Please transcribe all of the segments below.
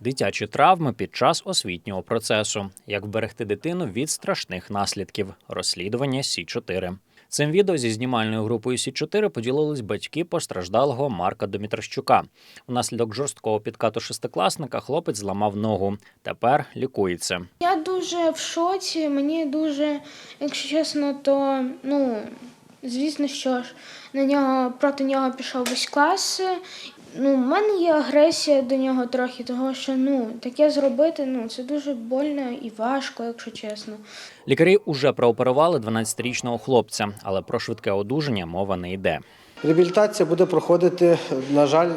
Дитячі травми під час освітнього процесу. Як вберегти дитину від страшних наслідків. Розслідування Сі 4 Цим відео зі знімальною групою Сі 4 поділились батьки постраждалого Марка Домітрощука. Внаслідок жорсткого підкату шестикласника хлопець зламав ногу. Тепер лікується. Я дуже в шоці. Мені дуже, якщо чесно, то ну звісно, що ж на нього проти нього пішов весь клас. Ну, в мене є агресія до нього трохи, того що ну таке зробити ну це дуже больно і важко, якщо чесно. Лікарі уже прооперували 12-річного хлопця, але про швидке одужання мова не йде. Реабілітація буде проходити, на жаль,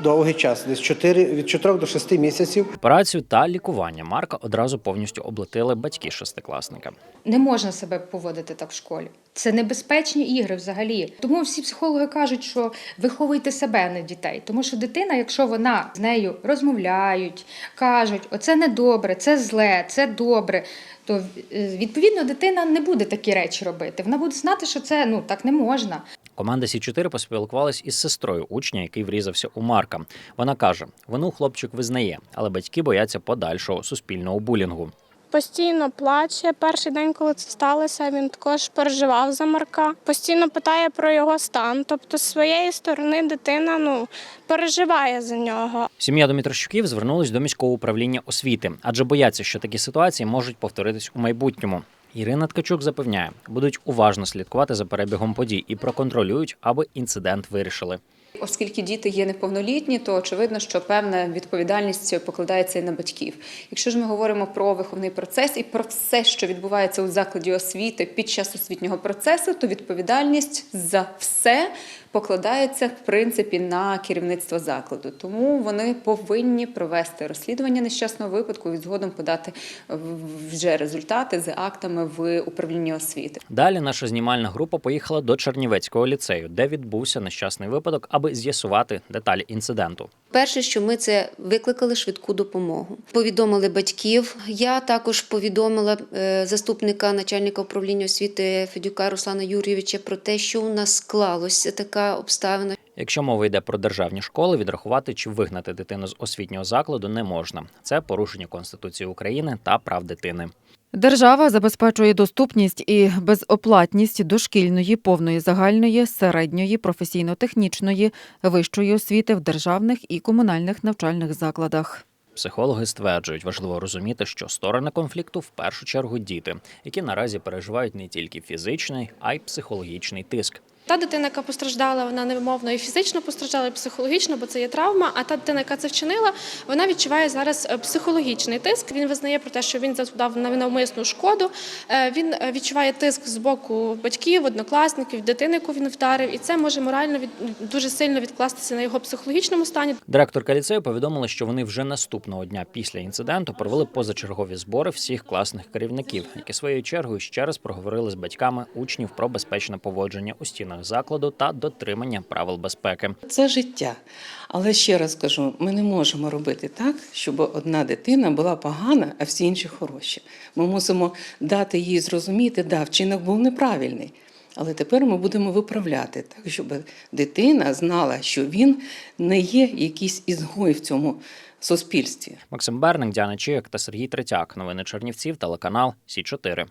довгий час, десь 4, від 4 до 6 місяців. Операцію та лікування Марка одразу повністю облетили батьки шестикласника. Не можна себе поводити так в школі. Це небезпечні ігри взагалі. Тому всі психологи кажуть, що виховуйте себе, а не дітей. Тому що дитина, якщо вона з нею розмовляють, кажуть, оце не добре, це зле, це добре, то е, відповідно дитина не буде такі речі робити. Вона буде знати, що це ну так не можна. Команда Сі 4 поспілкувалась із сестрою учня, який врізався у Марка. Вона каже: вину хлопчик визнає, але батьки бояться подальшого суспільного булінгу. Постійно плаче. Перший день, коли це сталося, він також переживав за Марка. Постійно питає про його стан. Тобто, з своєї сторони дитина ну переживає за нього. Сім'я Домітрощуків звернулась до міського управління освіти, адже бояться, що такі ситуації можуть повторитись у майбутньому. Ірина Ткачук запевняє, будуть уважно слідкувати за перебігом подій і проконтролюють, аби інцидент вирішили. Оскільки діти є неповнолітні, то очевидно, що певна відповідальність покладається і на батьків. Якщо ж ми говоримо про виховний процес і про все, що відбувається у закладі освіти під час освітнього процесу, то відповідальність за все покладається в принципі на керівництво закладу. Тому вони повинні провести розслідування нещасного випадку і згодом подати вже результати з актами в управлінні освіти. Далі наша знімальна група поїхала до Чернівецького ліцею, де відбувся нещасний випадок, аби з'ясувати деталі інциденту. Перше, що ми це викликали швидку допомогу. Повідомили батьків. Я також повідомила е, заступника начальника управління освіти Федюка Руслана Юрійовича про те, що у нас склалося така обставина. Якщо мова йде про державні школи, відрахувати чи вигнати дитину з освітнього закладу не можна. Це порушення Конституції України та прав дитини. Держава забезпечує доступність і безоплатність дошкільної, повної загальної, середньої, професійно-технічної, вищої освіти в державних і комунальних навчальних закладах. Психологи стверджують, важливо розуміти, що сторони конфлікту в першу чергу діти, які наразі переживають не тільки фізичний, а й психологічний тиск. Та дитина, яка постраждала, вона невмовно і фізично постраждала, і психологічно, бо це є травма. А та дитина, яка це вчинила, вона відчуває зараз е, психологічний тиск. Він визнає про те, що він завдав навмисну шкоду. Е, Він е, відчуває тиск з боку батьків, однокласників, дитини, яку він вдарив, і це може морально від дуже сильно відкластися на його психологічному стані. Директорка ліцею повідомила, що вони вже наступного дня після інциденту провели позачергові збори всіх класних керівників, які своєю чергою ще раз проговорили з батьками учнів про безпечне поводження у стінах закладу та дотримання правил безпеки. Це життя. Але ще раз кажу: ми не можемо робити так, щоб одна дитина була погана, а всі інші хороші. Ми мусимо дати їй зрозуміти, да, вчинок був неправильний. Але тепер ми будемо виправляти так, щоб дитина знала, що він не є якийсь ізгой в цьому суспільстві. Максим Берник, Діана Чияк та Сергій Третяк. Новини Чернівців, телеканал Сі 4